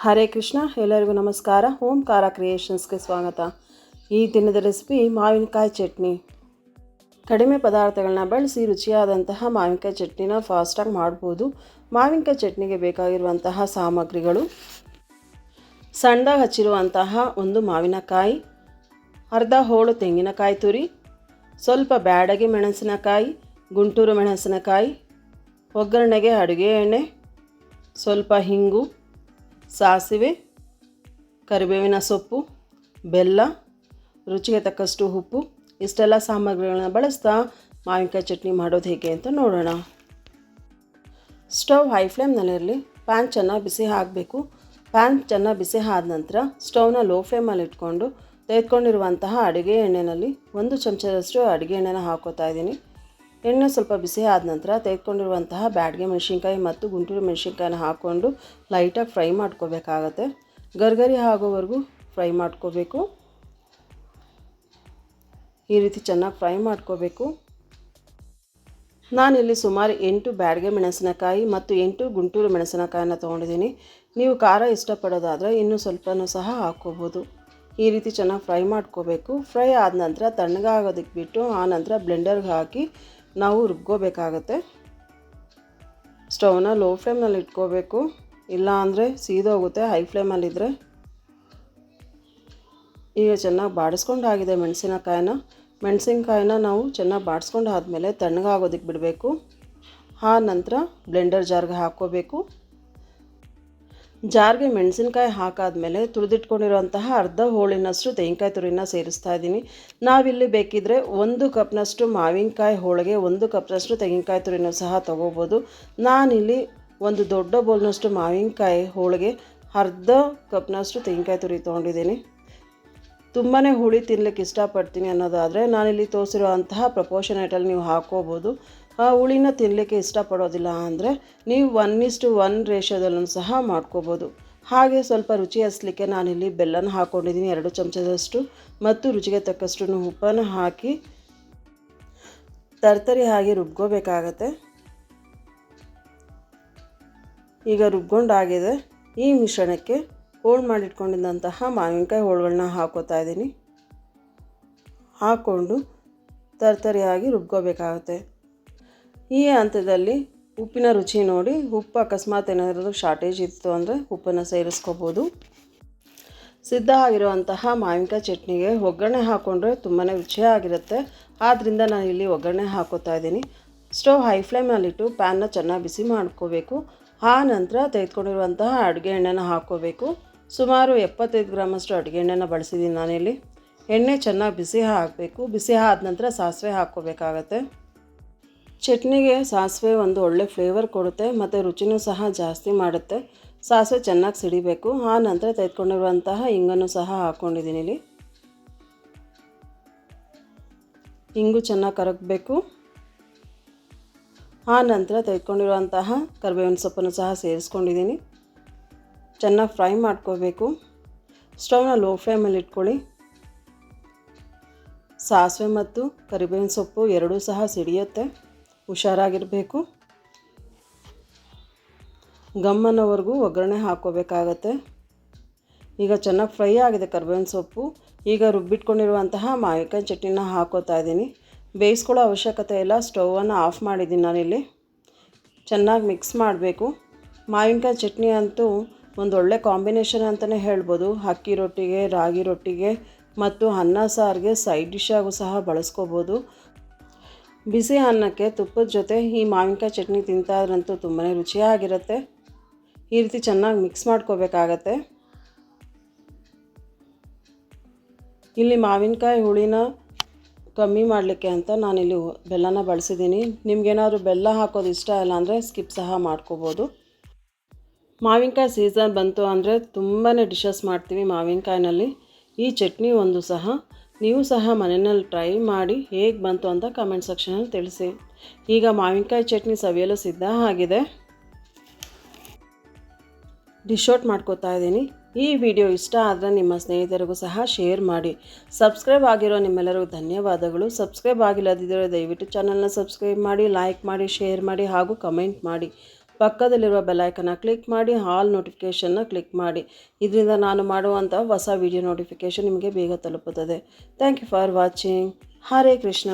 ಹರೇ ಕೃಷ್ಣ, ಎಲ್ಲರಿಗೂ ನಮಸ್ಕಾರ. ಓಂಕಾರ ಕ್ರಿಯೇಷನ್ಸ್ಗೆ ಸ್ವಾಗತ. ಈ ದಿನದ ರೆಸಿಪಿ ಮಾವಿನಕಾಯಿ ಚಟ್ನಿ. ಕಡಿಮೆ ಪದಾರ್ಥಗಳನ್ನ ಬಳಸಿ ರುಚಿಯಾದಂತಹ ಮಾವಿನಕಾಯಿ ಚಟ್ನಿನ ಫಾಸ್ಟಾಗಿ ಮಾಡ್ಬೋದು. ಮಾವಿನಕಾಯಿ ಚಟ್ನಿಗೆ ಬೇಕಾಗಿರುವಂತಹ ಸಾಮಗ್ರಿಗಳು. ಸಣ್ಣದಾಗಿ ಹಚ್ಚಿರುವಂತಹ ಒಂದು ಮಾವಿನಕಾಯಿ, ಅರ್ಧ ಹೋಳು ತೆಂಗಿನಕಾಯಿ ತುರಿ, ಸ್ವಲ್ಪ ಬ್ಯಾಡಗಿ ಮೆಣಸಿನಕಾಯಿ, ಗುಂಟೂರು ಮೆಣಸಿನಕಾಯಿ, ಒಗ್ಗರಣೆಗೆ ಅಡುಗೆ ಎಣ್ಣೆ, ಸ್ವಲ್ಪ ಹಿಂಗು ಸಾಸಿವೆ, ಕರಿಬೇವಿನ ಸೊಪ್ಪು, ಬೆಲ್ಲ, ರುಚಿಗೆ ತಕ್ಕಷ್ಟು ಉಪ್ಪು, ಇಷ್ಟೆಲ್ಲ ಸಾಮಗ್ರಿಗಳನ್ನ ಬಳಸ್ತಾ ಮಾವಿನಕಾಯಿ ಚಟ್ನಿ ಮಾಡೋದು ಹೇಗೆ ಅಂತ ನೋಡೋಣ. ಸ್ಟವ್ ಹೈ ಫ್ಲೇಮ್ನಲ್ಲಿರಲಿ ಪ್ಯಾನ್ ಚೆನ್ನಾಗಿ ಬಿಸಿ ಹಾಕಬೇಕು. ಪ್ಯಾನ್ ಚೆನ್ನಾಗಿ ಬಿಸಿ ಆದ ನಂತರ ಸ್ಟವ್ನ ಲೋ ಫ್ಲೇಮಲ್ಲಿ ಇಟ್ಕೊಂಡು ತೆಗೆದುಕೊಂಡಿರುವಂತಹ ಅಡುಗೆ ಎಣ್ಣೆಯಲ್ಲಿ ಒಂದು ಚಮಚದಷ್ಟು ಅಡುಗೆ ಎಣ್ಣೆನ ಹಾಕೋತಾ ಇದ್ದೀನಿ. ಎಣ್ಣೆ ಸ್ವಲ್ಪ ಬಿಸಿ ಆದ ನಂತರ ತೆಗೆದುಕೊಂಡಿರುವಂತಹ ಬ್ಯಾಡ್ಗೆ ಮೆಣಸಿನ್ಕಾಯಿ ಮತ್ತು ಗುಂಟೂರು ಮೆಣಸಿನ್ಕಾಯಿನ ಹಾಕ್ಕೊಂಡು ಲೈಟಾಗಿ ಫ್ರೈ ಮಾಡ್ಕೋಬೇಕಾಗತ್ತೆ. ಗರ್ಗರಿ ಆಗೋವರೆಗೂ ಫ್ರೈ ಮಾಡ್ಕೋಬೇಕು. ಈ ರೀತಿ ಚೆನ್ನಾಗಿ ಫ್ರೈ ಮಾಡ್ಕೋಬೇಕು. ನಾನಿಲ್ಲಿ ಸುಮಾರು ಎಂಟು ಬ್ಯಾಡ್ಗೆ ಮೆಣಸಿನಕಾಯಿ ಮತ್ತು ಎಂಟು ಗುಂಟೂರು ಮೆಣಸಿನಕಾಯಿನ ತೊಗೊಂಡಿದ್ದೀನಿ. ನೀವು ಖಾರ ಇಷ್ಟಪಡೋದಾದರೆ ಇನ್ನೂ ಸ್ವಲ್ಪನೂ ಸಹ ಹಾಕ್ಕೋಬೋದು. ಈ ರೀತಿ ಚೆನ್ನಾಗಿ ಫ್ರೈ ಮಾಡ್ಕೋಬೇಕು. ಫ್ರೈ ಆದ ನಂತರ ತಣ್ಣಗಾಗೋದಕ್ಕೆ ಬಿಟ್ಟು ಆ ನಂತರ ಬ್ಲೆಂಡರ್ಗೆ ಹಾಕಿ ನಾವು ರುಬ್ಕೋಬೇಕಾಗತ್ತೆ. ಸ್ಟವ್ನ ಲೋ ಫ್ಲೇಮ್ನಲ್ಲಿ ಇಟ್ಕೋಬೇಕು. ಇಲ್ಲ ಅಂದರೆ ಸೀದೋಗುತ್ತೆ ಹೈ ಫ್ಲೇಮಲ್ಲಿದ್ದರೆ ಈಗ ಚೆನ್ನಾಗಿ ಬಾಡಿಸ್ಕೊಂಡಾಗಿದೆ ಮೆಣಸಿನಕಾಯಿನ. ಮೆಣಸಿನಕಾಯಿನ ನಾವು ಚೆನ್ನಾಗಿ ಬಾಡಿಸ್ಕೊಂಡು ಆದಮೇಲೆ ತಣ್ಣಗಾಗೋದಕ್ಕೆ ಬಿಡಬೇಕು. ಆ ನಂತರ ಬ್ಲೆಂಡರ್ ಜಾರ್ಗೆ ಹಾಕ್ಕೋಬೇಕು. ಜಾರ್ಗೆ ಮೆಣಸಿನ್ಕಾಯಿ ಹಾಕಾದಮೇಲೆ ತುಳಿದಿಟ್ಕೊಂಡಿರುವಂತಹ ಅರ್ಧ ಹೋಳಿನಷ್ಟು ತೆಂಗಿನಕಾಯಿ ತುರಿನ ಸೇರಿಸ್ತಾ ಇದ್ದೀನಿ. ನಾವಿಲ್ಲಿ ಬೇಕಿದ್ದರೆ ಒಂದು ಕಪ್ನಷ್ಟು ಮಾವಿನಕಾಯಿ ಹೋಳಿಗೆ, ಒಂದು ಕಪ್ನಷ್ಟು ತೆಂಗಿನಕಾಯಿ ತುರಿನೂ ಸಹ ತೊಗೋಬೋದು. ನಾನಿಲ್ಲಿ ಒಂದು ದೊಡ್ಡ ಬೋಲ್ನಷ್ಟು ಮಾವಿನಕಾಯಿ ಹೋಳಿಗೆ, ಅರ್ಧ ಕಪ್ನಷ್ಟು ತೆಂಗಿನಕಾಯಿ ತುರಿ ತೊಗೊಂಡಿದ್ದೀನಿ. ತುಂಬಾ ಹುಳಿ ತಿನ್ಲಿಕ್ಕೆ ಇಷ್ಟಪಡ್ತೀನಿ ಅನ್ನೋದಾದರೆ ನಾನಿಲ್ಲಿ ತೋರಿಸಿರುವಂತಹ ಪ್ರಪೋರ್ಷನೇಟಲ್ಲಿ ನೀವು ಹಾಕ್ಕೋಬೋದು ಆ ಹುಳಿನ ತಿನ್ನಲಿಕ್ಕೆ ಇಷ್ಟಪಡೋದಿಲ್ಲ ಅಂದರೆ ನೀವು ಒನ್ ಇಸ್ಟು ಒನ್ ರೇಷೋದಲ್ಲೂ ಸಹ ಮಾಡ್ಕೋಬೋದು. ಹಾಗೆ ಸ್ವಲ್ಪ ರುಚಿ ಹಸ್ಲಿಕ್ಕೆ ನಾನಿಲ್ಲಿ ಬೆಲ್ಲನ ಹಾಕ್ಕೊಂಡಿದ್ದೀನಿ ಎರಡು ಚಮಚದಷ್ಟು ಮತ್ತು ರುಚಿಗೆ ತಕ್ಕಷ್ಟು ಉಪ್ಪನ್ನು ಹಾಕಿ ತರ್ತರಿ ಹಾಗೆ ರುಬ್ಕೋಬೇಕಾಗತ್ತೆ. ಈಗ ರುಬ್ಕೊಂಡಾಗಿದೆ, ಈ ಮಿಶ್ರಣಕ್ಕೆ ಹೋಳು ಮಾಡಿಟ್ಕೊಂಡಿದ್ದಂತಹ ಮಾವಿನಕಾಯಿ ಹೋಳುಗಳನ್ನ ಹಾಕೋತಾ ಇದ್ದೀನಿ. ಹಾಕ್ಕೊಂಡು ತರ್ತರಿಯಾಗಿ ರುಬ್ಕೋಬೇಕಾಗತ್ತೆ. ಈ ಹಂತದಲ್ಲಿ ಉಪ್ಪಿನ ರುಚಿ ನೋಡಿ, ಉಪ್ಪು ಅಕಸ್ಮಾತ್ ಏನಾದರೂ ಶಾರ್ಟೇಜ್ ಇತ್ತು ಅಂದರೆ ಉಪ್ಪನ್ನು ಸೇರಿಸ್ಕೋಬೋದು. ಸಿದ್ಧ ಆಗಿರುವಂತಹ ಮಾವಿನಕಾಯಿ ಚಟ್ನಿಗೆ ಒಗ್ಗರಣೆ ಹಾಕ್ಕೊಂಡ್ರೆ ತುಂಬಾ ರುಚಿಯಾಗಿರುತ್ತೆ. ಆದ್ದರಿಂದ ನಾನು ಇಲ್ಲಿ ಒಗ್ಗರಣೆ ಹಾಕೋತಾ ಇದ್ದೀನಿ. ಸ್ಟವ್ ಹೈ ಫ್ಲೇಮಲ್ಲಿಟ್ಟು ಪ್ಯಾನ್ನ ಚೆನ್ನಾಗಿ ಬಿಸಿ ಮಾಡ್ಕೋಬೇಕು. ಆ ನಂತರ ತೆಗೆದುಕೊಂಡಿರುವಂತಹ ಅಡುಗೆ ಎಣ್ಣೆನ ಹಾಕ್ಕೋಬೇಕು ಸುಮಾರು ಎಪ್ಪತ್ತೈದು ಗ್ರಾಮಷ್ಟು ಅಡುಗೆ ಎಣ್ಣೆನ ಬಳಸಿದ್ದೀನಿ ನಾನಿಲ್ಲಿ. ಎಣ್ಣೆ ಚೆನ್ನಾಗಿ ಬಿಸಿ ಹಾಕಬೇಕು. ಬಿಸಿ ಆದ ನಂತರ ಸಾಸಿವೆ ಹಾಕ್ಕೋಬೇಕಾಗತ್ತೆ. ಚಟ್ನಿಗೆ ಸಾಸಿವೆ ಒಂದು ಒಳ್ಳೆ ಫ್ಲೇವರ್ ಕೊಡುತ್ತೆ, ಮತ್ತು ರುಚಿನೂ ಸಹ ಜಾಸ್ತಿ ಮಾಡುತ್ತೆ. ಸಾಸಿವೆ ಚೆನ್ನಾಗಿ ಸಿಡಿಬೇಕು. ಆ ನಂತರ ತೆಗೆದುಕೊಂಡಿರುವಂತಹ ಇಂಗನ್ನು ಸಹ ಹಾಕ್ಕೊಂಡಿದ್ದೀನಿ ಇಲ್ಲಿ. ಹಿಂಗು ಚೆನ್ನಾಗಿ ಕರಗಬೇಕು. ಆ ನಂತರ ತೆಗೆದುಕೊಂಡಿರುವಂತಹ ಕರಿಬೇವಿನ ಸೊಪ್ಪನ್ನು ಸಹ ಸೇರಿಸ್ಕೊಂಡಿದ್ದೀನಿ. ಚೆನ್ನಾಗಿ ಫ್ರೈ ಮಾಡ್ಕೋಬೇಕು. ಸ್ಟವ್ನ ಲೋ ಫ್ಲೇಮಲ್ಲಿ ಇಟ್ಕೊಳ್ಳಿ. ಸಾಸಿವೆ ಮತ್ತು ಕರಿಬೇವಿನ ಸೊಪ್ಪು ಎರಡೂ ಸಹ ಸಿಡಿಯುತ್ತೆ. ಹುಷಾರಾಗಿರಬೇಕು. ಗಮ್ಮನವರೆಗೂ ಒಗ್ಗರಣೆ ಹಾಕ್ಕೋಬೇಕಾಗತ್ತೆ. ಈಗ ಚೆನ್ನಾಗಿ ಫ್ರೈ ಆಗಿದೆ ಕರ್ಬೇವಿನ ಸೊಪ್ಪು. ಈಗ ರುಬ್ಬಿಟ್ಕೊಂಡಿರುವಂತಹ ಮಾವಿಕಾಯಿ ಚಟ್ನಿನ ಹಾಕೋತಾ ಇದ್ದೀನಿ. ಬೇಯಿಸ್ಕೊಳ್ಳೋ ಅವಶ್ಯಕತೆ ಇಲ್ಲ ಸ್ಟೌವನ್ನು ಆಫ್ ಮಾಡಿದ್ದೀನಿ ನಾನಿಲ್ಲಿ. ಚೆನ್ನಾಗಿ ಮಿಕ್ಸ್ ಮಾಡಬೇಕು. ಮಾವಿನಕಾಯಿ ಚಟ್ನಿ ಅಂತೂ ಒಂದು ಒಳ್ಳೆ ಕಾಂಬಿನೇಷನ್ ಅಂತಲೇ ಹೇಳ್ಬೋದು. ಅಕ್ಕಿ ರೊಟ್ಟಿಗೆ, ರಾಗಿ ರೊಟ್ಟಿಗೆ ಮತ್ತು ಅನ್ನ ಸಾರಿಗೆ ಸೈಡ್ ಡಿಶ್ಶಾಗೂ ಸಹ ಬಳಸ್ಕೋಬೋದು. ಬಿಸಿ ಅನ್ನಕ್ಕೆ ತುಪ್ಪದ ಜೊತೆ ಈ ಮಾವಿನಕಾಯಿ ಚಟ್ನಿ ತಿಂತಾದ್ರಂತೂ ತುಂಬಾ ರುಚಿಯಾಗಿರುತ್ತೆ. ಈ ರೀತಿ ಚೆನ್ನಾಗಿ ಮಿಕ್ಸ್ ಮಾಡ್ಕೋಬೇಕಾಗತ್ತೆ. ಇಲ್ಲಿ ಮಾವಿನಕಾಯಿ ಹುಳಿನ ಕಮ್ಮಿ ಮಾಡಲಿಕ್ಕೆ ಅಂತ ನಾನಿಲ್ಲಿ ಬೆಲ್ಲನ ಬಳಸಿದ್ದೀನಿ. ನಿಮ್ಗೇನಾದರೂ ಬೆಲ್ಲ ಹಾಕೋದು ಇಷ್ಟ ಇಲ್ಲ ಅಂದರೆ ಸ್ಕಿಪ್ ಸಹ ಮಾಡ್ಕೋಬೋದು. ಮಾವಿನಕಾಯಿ ಸೀಸನ್ ಬಂತು ಅಂದರೆ ತುಂಬಾ ಡಿಶಸ್ ಮಾಡ್ತೀವಿ ಮಾವಿನಕಾಯಿನಲ್ಲಿ. ಈ ಚಟ್ನಿ ಒಂದು ಸಹ. ನೀವು ಸಹ ಮನೆಯಲ್ಲಿ ಟ್ರೈ ಮಾಡಿ ಹೇಗೆ ಬಂತು ಅಂತ ಕಮೆಂಟ್ ಸೆಕ್ಷನಲ್ಲಿ ತಿಳಿಸಿ. ಈಗ ಮಾವಿನಕಾಯಿ ಚಟ್ನಿ ಸವಿಯಲು ಸಿದ್ಧ ಆಗಿದೆ. ಡಿಶ್ ಔಟ್ ಮಾಡ್ಕೋತಾ ಇದ್ದೀನಿ. ಈ ವಿಡಿಯೋ ಇಷ್ಟ ಆದರೆ ನಿಮ್ಮ ಸ್ನೇಹಿತರಿಗೂ ಸಹ ಶೇರ್ ಮಾಡಿ. ಸಬ್ಸ್ಕ್ರೈಬ್ ಆಗಿರೋ ನಿಮ್ಮೆಲ್ಲರಿಗೂ ಧನ್ಯವಾದಗಳು. ಸಬ್ಸ್ಕ್ರೈಬ್ ಆಗಿಲ್ಲದಿದ್ದರೆ ದಯವಿಟ್ಟು ಚಾನಲ್ನ ಸಬ್ಸ್ಕ್ರೈಬ್ ಮಾಡಿ ಲೈಕ್ ಮಾಡಿ ಶೇರ್ ಮಾಡಿ ಹಾಗೂ ಕಮೆಂಟ್ ಮಾಡಿ. ಪಕ್ಕದಲ್ಲಿರುವ ಬೆಲೈಕನ್ನ ಕ್ಲಿಕ್ ಮಾಡಿ ಹಾಲ್ ನೋಟಿಫಿಕೇಷನ್ನ ಕ್ಲಿಕ್ ಮಾಡಿ. ಇದರಿಂದ ನಾನು ಮಾಡುವಂಥ ಹೊಸ ವಿಡಿಯೋ ನೋಟಿಫಿಕೇಷನ್ ನಿಮಗೆ ಬೇಗ ತಲುಪುತ್ತದೆ. Thank you for watching Hare Krishna